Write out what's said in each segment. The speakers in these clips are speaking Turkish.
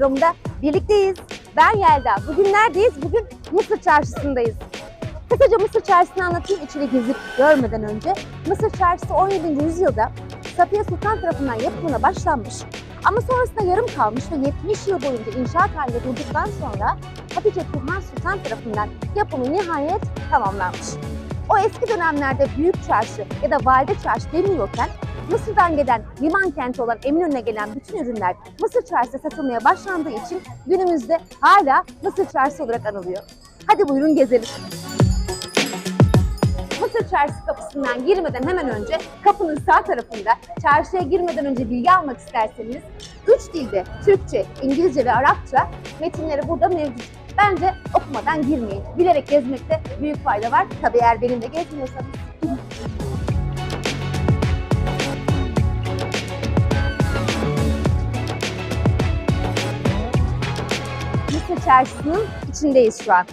programında birlikteyiz. Ben Yelda. Bugün neredeyiz? Bugün Mısır Çarşısı'ndayız. Kısaca Mısır Çarşısı'nı anlatayım içeri gezip görmeden önce. Mısır Çarşısı 17. yüzyılda Safiye Sultan tarafından yapımına başlanmış. Ama sonrasında yarım kalmış ve 70 yıl boyunca inşaat halinde durduktan sonra Hatice Turhan Sultan tarafından yapımı nihayet tamamlanmış. O eski dönemlerde Büyük Çarşı ya da Valide Çarşı deniliyorken Mısır'dan gelen liman kenti olan Eminönü'ne gelen bütün ürünler Mısır Çarşı'da satılmaya başlandığı için günümüzde hala Mısır Çarşısı olarak anılıyor. Hadi buyurun gezelim. Mısır Çarşısı kapısından girmeden hemen önce kapının sağ tarafında çarşıya girmeden önce bilgi almak isterseniz üç dilde Türkçe, İngilizce ve Arapça metinleri burada mevcut. Bence okumadan girmeyin. Bilerek gezmekte büyük fayda var. Tabii eğer benimle gezmiyorsanız. Mısır Çarşısı'nın içindeyiz şu an.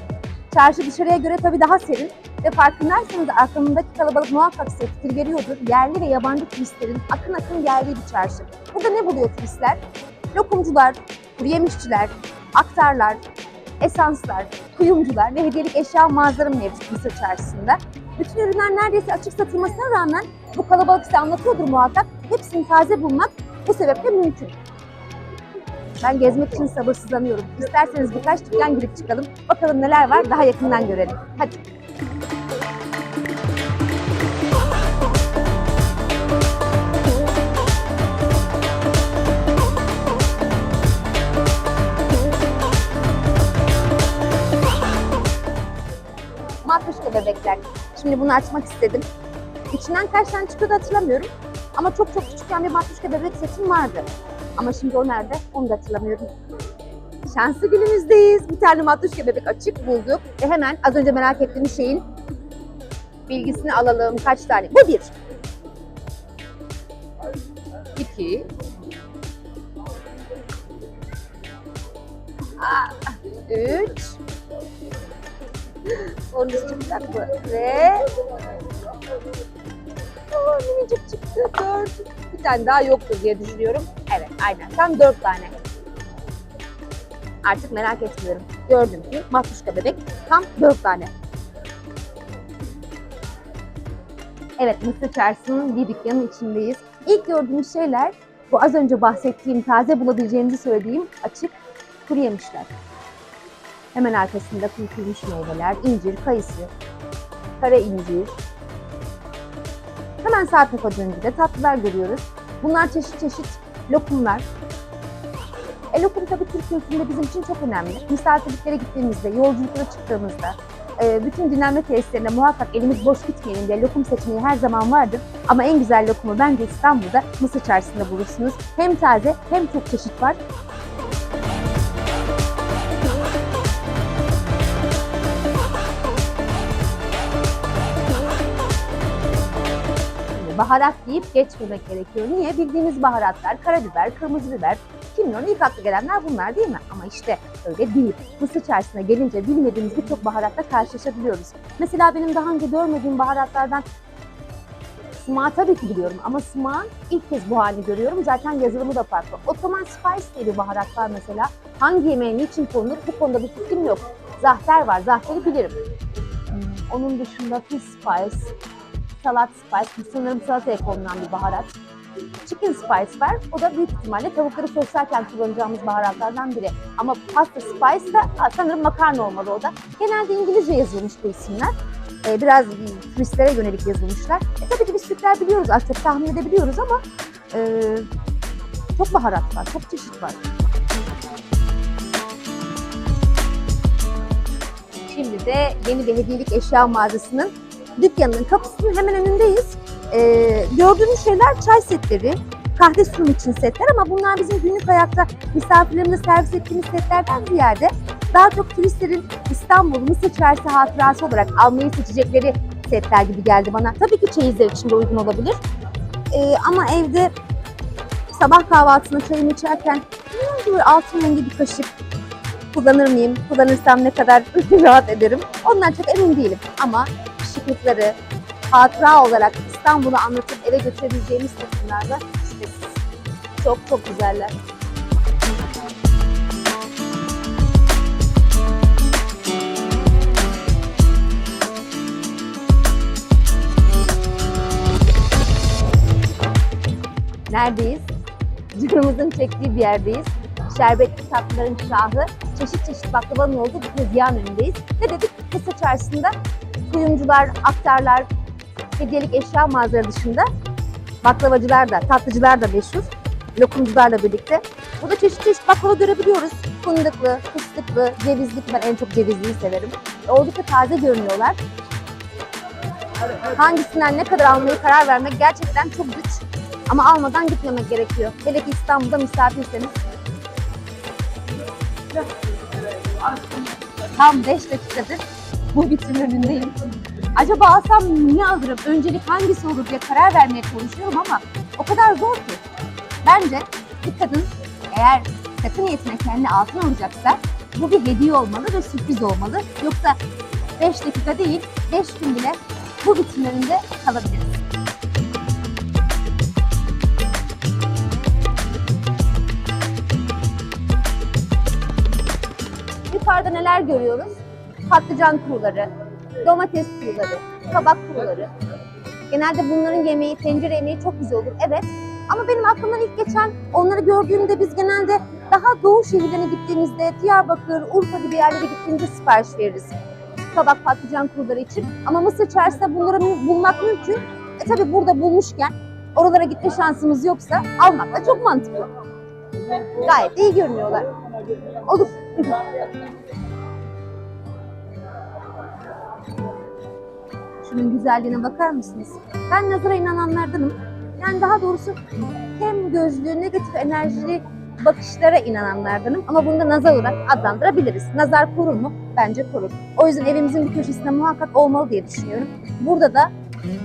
Çarşı dışarıya göre tabii daha serin ve farkındaysanız arkamdaki kalabalık muhakkak size fikir veriyordur. Yerli ve yabancı turistlerin akın akın geldiği bir çarşı. Burada ne buluyor turistler? Lokumcular, kuru aktarlar, esanslar, kuyumcular ve hediyelik eşya mağazaları mevcut Mısır Çarşısı'nda. Bütün ürünler neredeyse açık satılmasına rağmen bu kalabalık size anlatıyordur muhakkak. Hepsini taze bulmak bu sebeple mümkün. Ben gezmek için sabırsızlanıyorum. İsterseniz birkaç dükkan girip çıkalım. Bakalım neler var daha yakından görelim. Hadi. Matruşka bebekler. Şimdi bunu açmak istedim. İçinden kaç tane çıkıyordu hatırlamıyorum. Ama çok çok küçükken bir matruşka bebek setim vardı. Ama şimdi o nerede? Onu da hatırlamıyorum. Şanslı günümüzdeyiz. Bir tane matruşka bebek açık bulduk. Ve hemen az önce merak ettiğim şeyin bilgisini alalım. Kaç tane? Bu bir. İki. Üç. Onun çıkacak mı? Ve Aa, minicik çıktı. Dört. Bir tane daha yoktur diye düşünüyorum. Evet aynen. Tam dört tane. Artık merak etmiyorum. Gördüm ki matruşka bebek tam dört tane. Evet Mısır Çarşısı'nın bir dükkanın içindeyiz. İlk gördüğümüz şeyler bu az önce bahsettiğim taze bulabileceğimizi söylediğim açık kuru yemişler. Hemen arkasında kurutulmuş meyveler, incir, kayısı, kara incir, Hemen sağ tarafa döndüğünde tatlılar görüyoruz. Bunlar çeşit çeşit lokumlar. E lokum tabii Türk kültüründe bizim için çok önemli. Misafirliklere gittiğimizde, yolculuklara çıktığımızda, e, bütün dinlenme tesislerinde muhakkak elimiz boş gitmeyelim diye lokum seçeneği her zaman vardır. Ama en güzel lokumu bence İstanbul'da Mısır Çarşısı'nda bulursunuz. Hem taze hem çok çeşit var. Baharat deyip geçmemek gerekiyor. Niye? Bildiğimiz baharatlar, karabiber, kırmızı biber, kimyon ilk akla gelenler bunlar değil mi? Ama işte öyle değil. Mısır çarşısına gelince bilmediğimiz birçok baharatla karşılaşabiliyoruz. Mesela benim daha önce görmediğim baharatlardan Sımağı tabii ki biliyorum ama sımağın ilk kez bu halini görüyorum. Zaten yazılımı da farklı. Ottoman Spice diye bir baharat var mesela. Hangi yemeğe niçin konulur bu konuda bir fikrim yok. Zahter var, zahteri bilirim. Onun dışında fish spice, salat spice, sanırım salataya konulan bir baharat. Chicken spice var. O da büyük ihtimalle tavukları soslarken kullanacağımız baharatlardan biri. Ama pasta spice aa, sanırım makarna olmalı o da. Genelde İngilizce yazılmış bu isimler. Ee, biraz turistlere yönelik yazılmışlar. E, tabii ki biz Türkler biliyoruz, az çok tahmin edebiliyoruz ama e, çok baharat var, çok çeşit var. Şimdi de yeni bir hediyelik eşya mağazasının dükkanının kapısının hemen önündeyiz. Ee, gördüğünüz şeyler çay setleri, kahve sunum için setler ama bunlar bizim günlük hayatta misafirlerimize servis ettiğimiz setlerden ziyade daha çok turistlerin İstanbul, Mısır Çarşısı hatırası olarak almayı seçecekleri setler gibi geldi bana. Tabii ki çeyizler için de uygun olabilir. Ee, ama evde sabah kahvaltısını çayımı içerken "Hmm," böyle altın rengi bir kaşık kullanır mıyım? Kullanırsam ne kadar rahat ederim? Ondan çok emin değilim. Ama şıklıkları, hatıra olarak İstanbul'u anlatıp eve götürebileceğimiz takımlarla şüphesiz. Çok çok güzeller. Neredeyiz? Canımızın çektiği bir yerdeyiz. Şerbetli tatlıların şahı, çeşit çeşit baklavanın olduğu bir tezgahın önündeyiz. Ne dedik? Kısa çarşısında kuyumcular, aktarlar, hediyelik eşya mağazaları dışında baklavacılar da, tatlıcılar da meşhur. Lokumcularla birlikte. Burada çeşit çeşit baklava görebiliyoruz. Fındıklı, fıstıklı, cevizli. Ben en çok cevizliyi severim. Oldukça taze görünüyorlar. Hangisinden ne kadar almayı karar vermek gerçekten çok güç. Ama almadan gitmemek gerekiyor. Hele ki İstanbul'da misafirseniz. Tam 5 dakikadır bu vitrin önündeyim. Acaba alsam ne alırım, öncelik hangisi olur diye karar vermeye çalışıyorum ama o kadar zor ki. Bence bir kadın eğer takı niyetine kendi altın alacaksa bu bir hediye olmalı ve sürpriz olmalı. Yoksa 5 dakika değil, 5 gün bile bu önünde kalabiliriz. Yukarıda neler görüyoruz? Patlıcan kuruları, domates kuruları, kabak kuruları. Genelde bunların yemeği, tencere yemeği çok güzel olur. Evet. Ama benim aklımdan ilk geçen onları gördüğümde biz genelde daha doğu şehirlerine gittiğimizde Diyarbakır, Urfa gibi yerlere gittiğimizde sipariş veririz. Kabak, patlıcan kuruları için. Ama Mısır çarşısında bunları bulmak mümkün. E tabi burada bulmuşken oralara gitme şansımız yoksa almak da çok mantıklı. Gayet iyi görünüyorlar. Olur. Şunun güzelliğine bakar mısınız? Ben nazara inananlardanım. Yani daha doğrusu hem gözlü, negatif enerjili bakışlara inananlardanım. Ama bunu da nazar olarak adlandırabiliriz. Nazar korur mu? Bence korur. O yüzden evimizin bir köşesinde muhakkak olmalı diye düşünüyorum. Burada da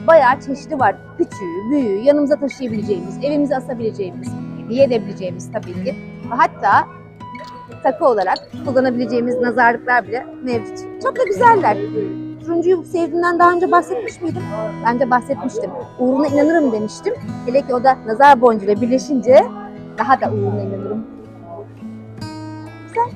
bayağı çeşidi var. Küçüğü, büyüğü, yanımıza taşıyabileceğimiz, evimize asabileceğimiz, hediye edebileceğimiz tabii ki. Hatta takı olarak kullanabileceğimiz nazarlıklar bile mevcut. Çok da güzeller. Turuncuyu sevdiğimden daha önce bahsetmiş miydim? Bence bahsetmiştim. Uğruna inanırım demiştim. Hele ki o da nazar boncuğuyla birleşince daha da uğruna inanırım. Güzel.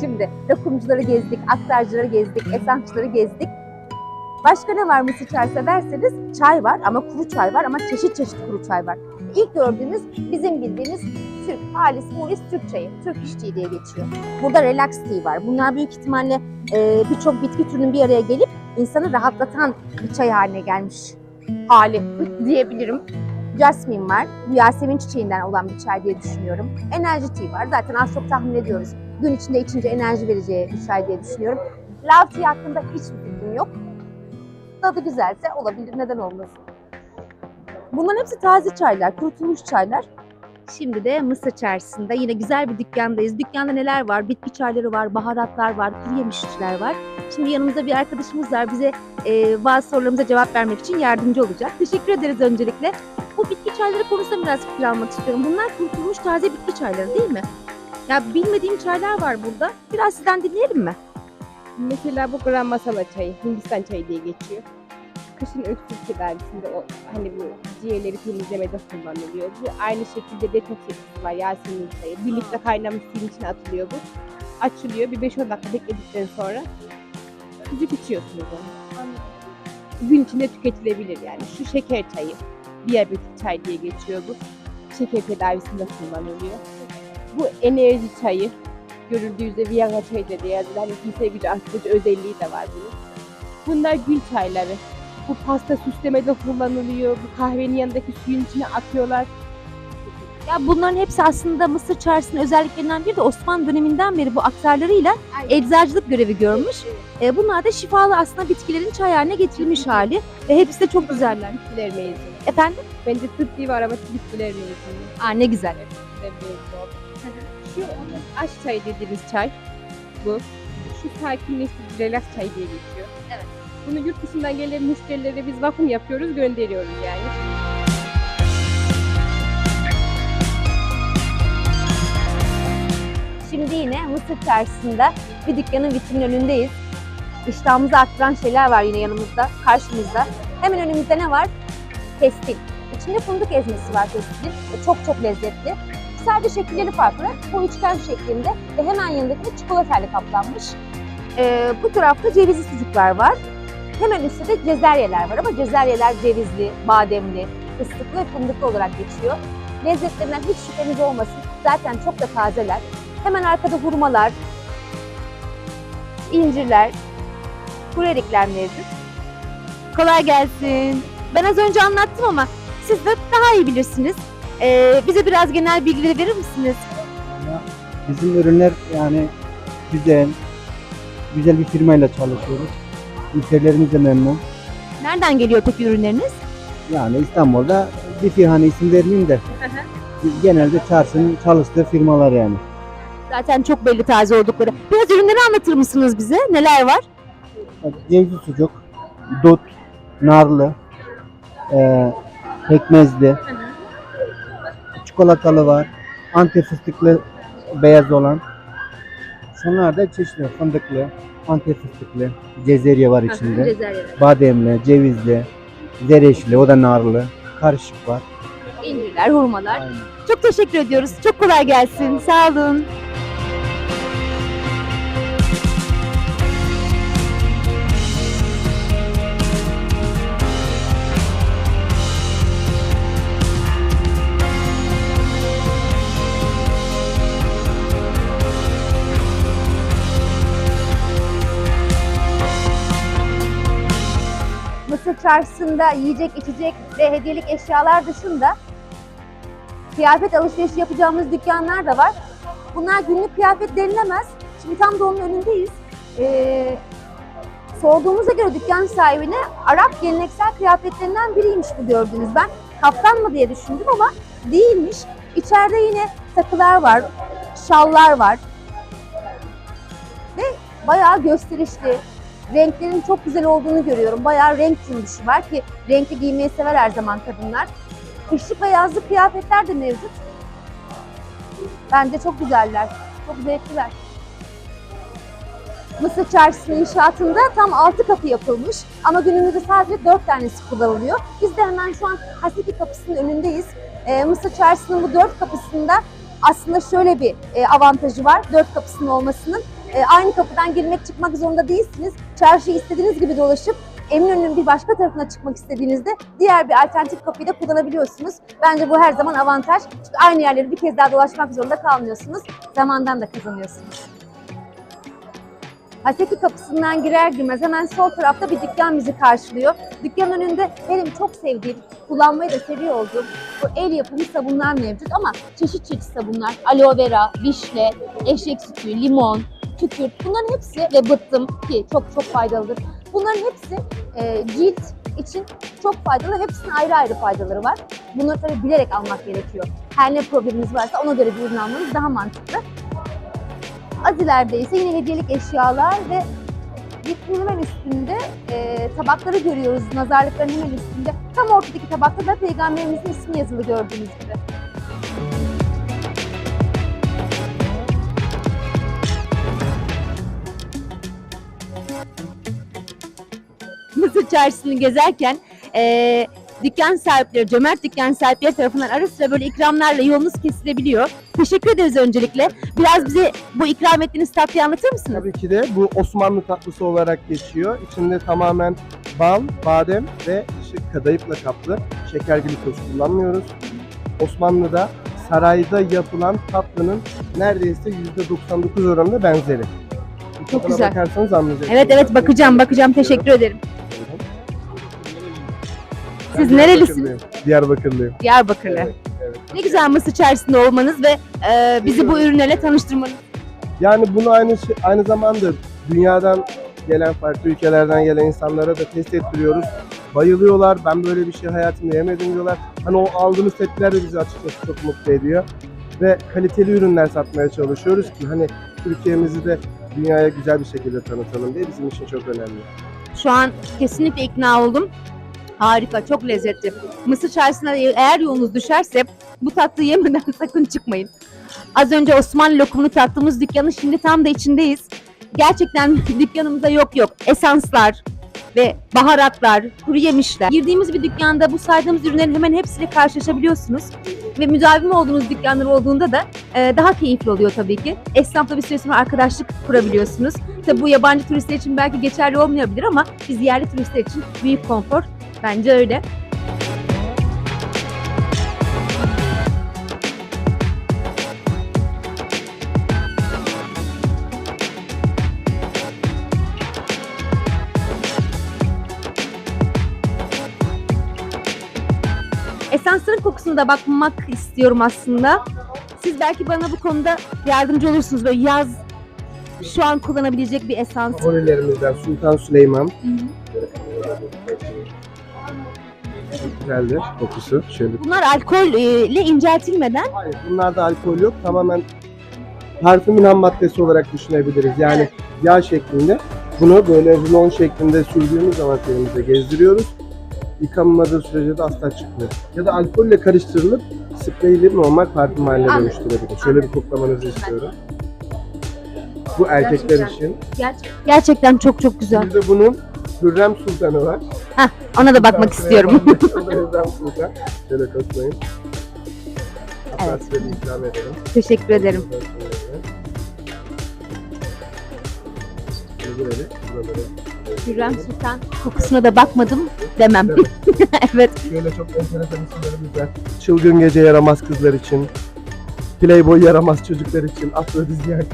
Şimdi lokumcuları gezdik, aktarcıları gezdik, esansçıları gezdik. Başka ne var Mısır çarşısı derseniz çay var ama kuru çay var ama çeşit çeşit kuru çay var. İlk gördüğümüz bizim bildiğimiz Türk, Halis Mulis Türk çayı, Türk işçiği diye geçiyor. Burada relax tea var. Bunlar büyük ihtimalle e, birçok bitki türünün bir araya gelip insanı rahatlatan bir çay haline gelmiş hali diyebilirim. Jasmine var. Yasemin çiçeğinden olan bir çay diye düşünüyorum. Enerji tea var. Zaten az çok tahmin ediyoruz. Gün içinde içince enerji vereceği bir çay diye düşünüyorum. Love tea hakkında hiçbir fikrim yok. Tadı güzelse olabilir. Neden olmasın? Bunların hepsi taze çaylar, kurutulmuş çaylar. Şimdi de Mısır Çarşısı'nda yine güzel bir dükkandayız. Dükkanda neler var? Bitki çayları var, baharatlar var, kuru yemişçiler var. Şimdi yanımızda bir arkadaşımız var. Bize e, bazı sorularımıza cevap vermek için yardımcı olacak. Teşekkür ederiz öncelikle. Bu bitki çayları konusunda biraz fikir almak istiyorum. Bunlar kurutulmuş taze bitki çayları değil mi? Ya bilmediğim çaylar var burada. Biraz sizden dinleyelim mi? Mesela bu gram masala çayı, Hindistan çayı diye geçiyor. Kışın öksürük tedavisinde o hani bu ciğerleri temizlemede kullanılıyor. Bu aynı şekilde detoks etkisi var Yasemin çayı. Birlikte kaynamış suyun içine atılıyor bu. Açılıyor. Bir 5-10 dakika bekledikten sonra süzüp içiyorsunuz onu. Gün içinde tüketilebilir yani. Şu şeker çayı. Diyabetik çay diye geçiyor bu. Şeker tedavisinde kullanılıyor. Bu enerji çayı görüldüğü üzere Viyana çayı da diye yazılı. Hani cinsel gücü arttırıcı özelliği de var bunun. Bunlar gül çayları. Bu pasta süslemede kullanılıyor. Bu kahvenin yanındaki suyun içine atıyorlar. Ya bunların hepsi aslında Mısır Çarşısı'nın özelliklerinden biri de Osmanlı döneminden beri bu aktarlarıyla eczacılık görevi görmüş. E, bunlar da şifalı aslında bitkilerin çay haline getirilmiş hali ve hepsi de çok güzeller. Bitkiler mezunu. Efendim? Bence tıbbi var ama bitkiler mezunu. Aa ne güzel. Bitkiler mezunu. Şu aş çayı dediğimiz çay. Bu. şu sakinleştirici relax çay diye geçiyor. Evet. Bunu yurt dışından gelen müşterilere biz vakum yapıyoruz, gönderiyoruz yani. Şimdi yine Mısır Çarşısı'nda bir dükkanın vitrinin önündeyiz. İştahımızı arttıran şeyler var yine yanımızda, karşımızda. Hemen önümüzde ne var? Pestil. İçinde fındık ezmesi var pestilin. Çok çok lezzetli. Sadece şekilleri farklı. Bu üçgen şeklinde ve hemen yanındaki de çikolatayla kaplanmış. Ee, bu tarafta cevizli sucuklar var. Hemen üstte de cezeryeler var ama cezeryeler cevizli, bademli, fıstıklı ve fındıklı olarak geçiyor. Lezzetlerinden hiç şüpheniz olmasın. Zaten çok da tazeler. Hemen arkada hurmalar, incirler, kurerikler mevcut. Kolay gelsin. Ben az önce anlattım ama siz de daha iyi bilirsiniz. Ee, bize biraz genel bilgileri verir misiniz? Bizim ürünler yani güzel, güzel bir firmayla çalışıyoruz. Müşterilerimiz de memnun. Nereden geliyor peki ürünleriniz? Yani İstanbul'da bir firma isim vermeyeyim de genelde çarşının çalıştığı firmalar yani. Zaten çok belli taze oldukları. Biraz ürünleri anlatır mısınız bize? Neler var? Bak, Cevizli sucuk, dut, narlı, eee pekmezli, çikolatalı var, antep fıstıklı beyaz olan. Şunlar da çeşitli fındıklı, antep fıstıklı, cezerye var içinde. Bademli, cevizli, zereşli, o da narlı, karışık var. incirler, hurmalar. Aynen. Çok teşekkür ediyoruz. Çok kolay gelsin. Sağ olun. Mısır çarşısında yiyecek, içecek ve hediyelik eşyalar dışında kıyafet alışverişi yapacağımız dükkanlar da var. Bunlar günlük kıyafet denilemez. Şimdi tam da onun önündeyiz. Ee, sorduğumuza göre dükkan sahibine Arap geleneksel kıyafetlerinden biriymiş bu gördüğünüz. Ben kaftan mı diye düşündüm ama değilmiş. İçeride yine takılar var, şallar var. Ve bayağı gösterişli, renklerin çok güzel olduğunu görüyorum. Bayağı renk cümbüşü var ki renkli giymeyi sever her zaman kadınlar. Kışlık ve yazlık kıyafetler de mevcut. Bence çok güzeller. Çok zevkliler. Mısır Çarşısı'nın inşaatında tam 6 kapı yapılmış ama günümüzde sadece 4 tanesi kullanılıyor. Biz de hemen şu an Haseki kapısının önündeyiz. Ee, Mısır Çarşısı'nın bu 4 kapısında aslında şöyle bir e, avantajı var 4 kapısının olmasının. E, aynı kapıdan girmek çıkmak zorunda değilsiniz. Çarşıyı istediğiniz gibi dolaşıp Eminönü'nün bir başka tarafına çıkmak istediğinizde diğer bir alternatif kapıyı da kullanabiliyorsunuz. Bence bu her zaman avantaj. Çünkü aynı yerleri bir kez daha dolaşmak zorunda kalmıyorsunuz. Zamandan da kazanıyorsunuz. Haseki kapısından girer girmez hemen sol tarafta bir dükkan bizi karşılıyor. Dükkanın önünde benim çok sevdiğim, kullanmayı da seviyor olduğum bu el yapımı sabunlar mevcut ama çeşit çeşit sabunlar. Aloe vera, vişne, eşek sütü, limon, tükürt bunların hepsi ve bıttım ki çok çok faydalıdır. Bunların hepsi e, cilt için çok faydalı. Hepsinin ayrı ayrı faydaları var. Bunları tabii bilerek almak gerekiyor. Her ne probleminiz varsa ona göre bir ürün almanız daha mantıklı. Az ileride ise yine hediyelik eşyalar ve vitrinin hemen üstünde e, tabakları görüyoruz. Nazarlıkların hemen üstünde. Tam ortadaki tabakta da peygamberimizin ismi yazılı gördüğünüz gibi. Mısır Çarşısı'nı gezerken eee, dükkan sahipleri, cömert dükkan sahipleri tarafından ara sıra böyle ikramlarla yolunuz kesilebiliyor. Teşekkür ederiz öncelikle. Biraz bize bu ikram ettiğiniz tatlıyı anlatır mısınız? Tabii ki de bu Osmanlı tatlısı olarak geçiyor. İçinde tamamen bal, badem ve kadayıfla kaplı. Şeker glikoz kullanmıyoruz. Osmanlı'da sarayda yapılan tatlının neredeyse %99 oranında benzeri. Çok güzel. bakarsanız anlayacaksınız. Evet evet bakacağım bakacağım teşekkür ederim. Siz nerelisiniz? Diyarbakırlıyım. Diyarbakırlı. Evet, evet. Ne güzel Mısır Çarşısı'nda olmanız ve eee, bizi bu ürünlerle tanıştırmanız. Yani bunu aynı şey- aynı zamanda dünyadan gelen farklı ülkelerden gelen insanlara da test ettiriyoruz. Bayılıyorlar. Ben böyle bir şey hayatımda yemedim diyorlar. Hani o aldığımız tepkiler de bizi açıkçası çok mutlu ediyor. Ve kaliteli ürünler satmaya çalışıyoruz ki hani Türkiye'mizi de dünyaya güzel bir şekilde tanıtalım diye bizim için çok önemli. Şu an kesinlikle ikna oldum. Harika, çok lezzetli. Mısır çarşısına eğer yolunuz düşerse bu tatlıyı yemeden sakın çıkmayın. Az önce Osmanlı lokumunu tattığımız dükkanın şimdi tam da içindeyiz. Gerçekten dükkanımızda yok yok. Esanslar ve baharatlar, kuru yemişler. Girdiğimiz bir dükkanda bu saydığımız ürünlerin hemen hepsiyle karşılaşabiliyorsunuz. Ve müdavim olduğunuz dükkanlar olduğunda da e, daha keyifli oluyor tabii ki. Esnafla bir süre sonra arkadaşlık kurabiliyorsunuz. Tabii bu yabancı turistler için belki geçerli olmayabilir ama biz yerli turistler için büyük konfor. Bence öyle. Esansların kokusuna da bakmak istiyorum aslında. Siz belki bana bu konuda yardımcı olursunuz. Böyle yaz şu an kullanabilecek bir esans. Favorilerimizden Sultan Süleyman. Çok güzeldir kokusu. Şöyle Bunlar alkolle inceltilmeden Hayır, bunlarda alkol yok. Tamamen parfümün ham maddesi olarak düşünebiliriz. Yani yağ şeklinde. Bunu böyle rulon şeklinde sürdüğümüz zaman tenimize gezdiriyoruz. Yıkanmadığı sürece de asla çıkmıyor. Ya da alkolle karıştırılıp spreyli normal parfüm haline Anladım. dönüştürebilir. Şöyle bir koklamanızı istiyorum. Bu erkekler Gerçekten. için. Gerçek- gerçekten çok çok güzel. Bir de bunun Hürrem Sultanı var. Ona da bakmak istiyorum. Hürrem Sultan. Şöyle koklayın. Hatta Evet. size ikram edelim. Teşekkür ederim. Buraları. Hürrem Sultan kokusuna da bakmadım demem. evet. Şöyle çok enteresan isimlerimiz var. Çılgın gece yaramaz kızlar için. Playboy yaramaz çocuklar için. Afrodizyak.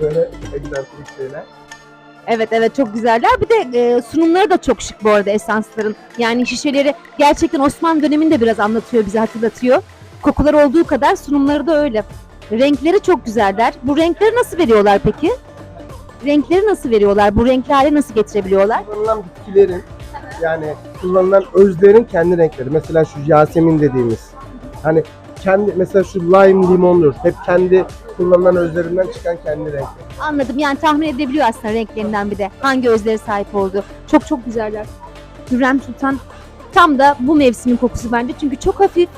Böyle egzantrik şeyler. Evet evet çok güzeller. Bir de e, sunumları da çok şık bu arada esansların. Yani şişeleri gerçekten Osmanlı dönemini de biraz anlatıyor, bize hatırlatıyor. Kokular olduğu kadar sunumları da öyle. Renkleri çok güzeller. Bu renkleri nasıl veriyorlar peki? Renkleri nasıl veriyorlar? Bu renkli hale nasıl getirebiliyorlar? Kullanılan bitkilerin yani kullanılan özlerin kendi renkleri. Mesela şu Yasemin dediğimiz. Hani kendi mesela şu lime limondur. Hep kendi kullanılan özlerinden çıkan kendi renkleri. Anladım. Yani tahmin edebiliyor aslında renklerinden bir de. Hangi özlere sahip olduğu. Çok çok güzeller. Hürrem Sultan tam da bu mevsimin kokusu bence. Çünkü çok hafif,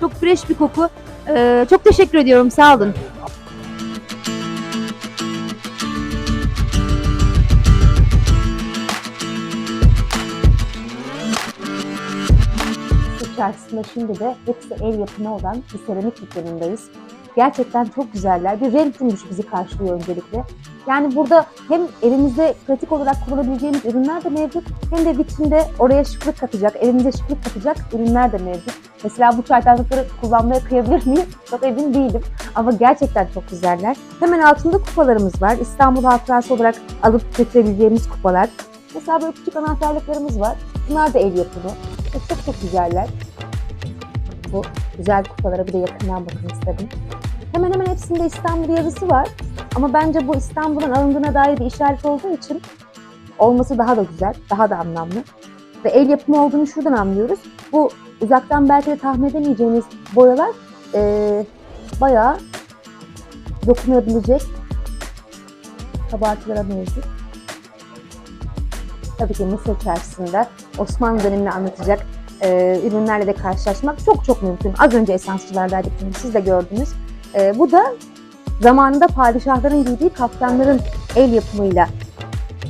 çok fresh bir koku. Ee, çok teşekkür ediyorum. Sağ olun. Mısır çarşısında şimdi de hepsi el yapımı olan bir seramik dükkanındayız. Gerçekten çok güzeller. Bir renk cümbüş bizi karşılıyor öncelikle. Yani burada hem elimizde pratik olarak kullanabileceğimiz ürünler de mevcut hem de vitrinde oraya şıklık katacak, evimize şıklık katacak ürünler de mevcut. Mesela bu çaydanlıkları kullanmaya kıyabilir miyiz? Çok emin değilim ama gerçekten çok güzeller. Hemen altında kupalarımız var. İstanbul hatırası olarak alıp götürebileceğimiz kupalar. Mesela böyle küçük anahtarlıklarımız var. Bunlar da el yapımı. Çok çok güzeller. Bu güzel kupalara bir de yakından bakın istedim. Hemen hemen hepsinde İstanbul yazısı var. Ama bence bu İstanbul'un alındığına dair bir işaret olduğu için olması daha da güzel, daha da anlamlı. Ve el yapımı olduğunu şuradan anlıyoruz. Bu uzaktan belki de tahmin edemeyeceğiniz boyalar eee bayağı dokunabilecek kabartılara mevcut. Tabii ki Mısır çarşısında Osmanlı dönemini anlatacak e, ürünlerle de karşılaşmak çok çok mümkün. Az önce esansçılardaydık bunu siz de gördünüz. E, bu da zamanında padişahların giydiği kaftanların el yapımıyla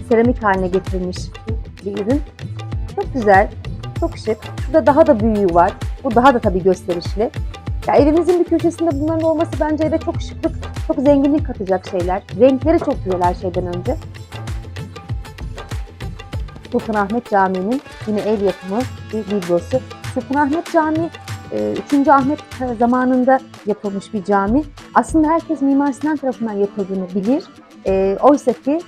seramik haline getirilmiş bir ürün. Çok güzel, çok şık. Şurada daha da büyüğü var. Bu daha da tabii gösterişli. Ya evimizin bir köşesinde bunların olması bence eve çok şıklık, çok zenginlik katacak şeyler. Renkleri çok güzel her şeyden önce. Sultanahmet Camii'nin yine el yapımı bir biblosu. Sultanahmet Camii e, 3. Ahmet zamanında yapılmış bir cami. Aslında herkes Mimar Sinan tarafından yapıldığını bilir. E, oysa ki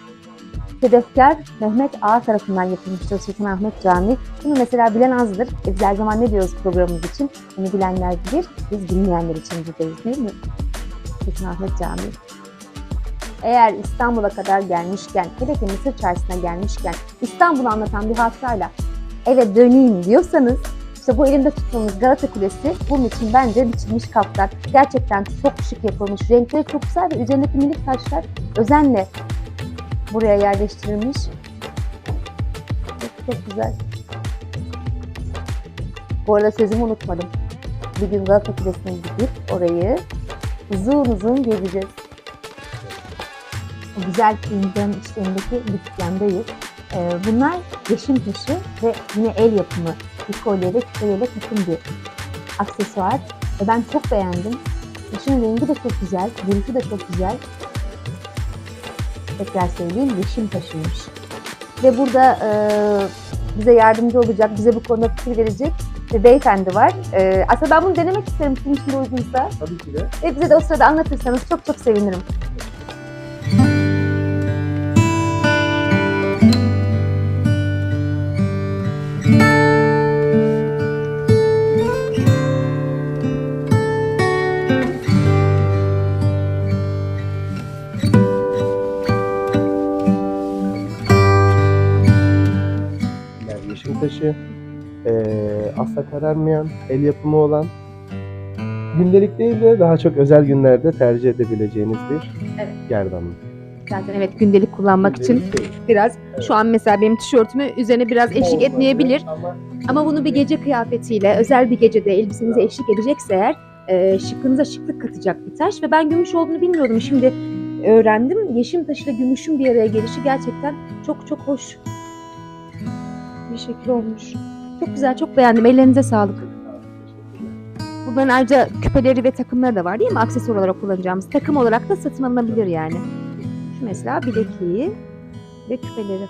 Sedefkar Mehmet Ağa tarafından yapılmıştır Sultanahmet Camii. Bunu mesela bilen azdır. E, Biz her zaman ne diyoruz programımız için? Bunu bilenler bilir. Biz bilmeyenler için buradayız değil mi? Sultanahmet Camii. Eğer İstanbul'a kadar gelmişken, hele Mısır çarşısına gelmişken İstanbul'u anlatan bir hatırayla eve döneyim diyorsanız işte bu elimde tuttuğumuz Galata Kulesi bunun için bence biçilmiş kaplar. Gerçekten çok şık yapılmış. Renkleri çok güzel ve üzerindeki minik taşlar özenle buraya yerleştirilmiş. Çok, çok güzel. Bu arada sözümü unutmadım. Bir gün Galata Kulesi'ne gidip orayı uzun uzun gezeceğiz. Güzel kıyımcının içlerindeki dükkandayız. Ee, bunlar yeşim taşı ve yine el yapımı bir kolye ve küpeyle takım bir aksesuar. Ve ben çok beğendim. Taşın rengi de çok güzel, duruşu da çok güzel. Tekrar söyleyeyim, yeşim taşıymış. Ve burada e, bize yardımcı olacak, bize bu konuda fikir verecek bir beyefendi var. E, aslında ben bunu denemek isterim sizin için de uygunsa. Tabii ki de. Ve bize de o sırada anlatırsanız çok çok sevinirim. Kararmayan, el yapımı olan, gündelik değil de daha çok özel günlerde tercih edebileceğiniz bir Evet. gerdanlık. Zaten evet gündelik kullanmak için Gündelik değil. biraz şu an mesela benim tişörtümü üzerine biraz eşlik Olabilir etmeyebilir. Ama Ama bunu bir gece kıyafetiyle, özel bir gecede elbisenize eşlik edecekse eğer e, şıkkınıza şıklık katacak bir taş. Ve ben gümüş olduğunu bilmiyordum. Şimdi öğrendim. Yeşim taşıyla gümüşün bir araya gelişi gerçekten çok çok hoş bir şekil olmuş. Çok güzel, çok beğendim. Ellerinize sağlık. Bunların ayrıca küpeleri ve takımları da var değil mi? Aksesuar olarak kullanacağımız. Takım olarak da satın alınabilir yani. Şu mesela bilekliği ve küpeleri.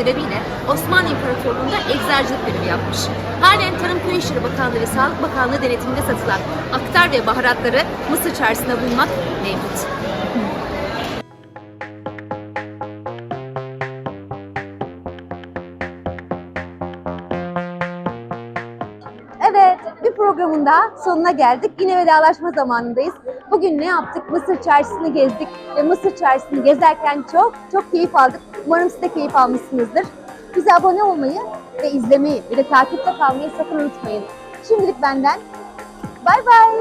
Sebebiyle Osmanlı İmparatorluğu'nda eczacılık görevi yapmış. Halen Tarım Köy İşleri Bakanlığı ve Sağlık Bakanlığı denetiminde satılan aktar ve baharatları Mısır Çarşısı'nda bulmak mevcut. Bir programın daha sonuna geldik. Yine vedalaşma zamanındayız. Bugün ne yaptık? Mısır Çarşısı'nı gezdik ve Mısır Çarşısı'nı gezerken çok çok keyif aldık. Umarım siz de keyif almışsınızdır. Bize abone olmayı ve izlemeyi ve de takipte kalmayı sakın unutmayın. Şimdilik benden bay bay.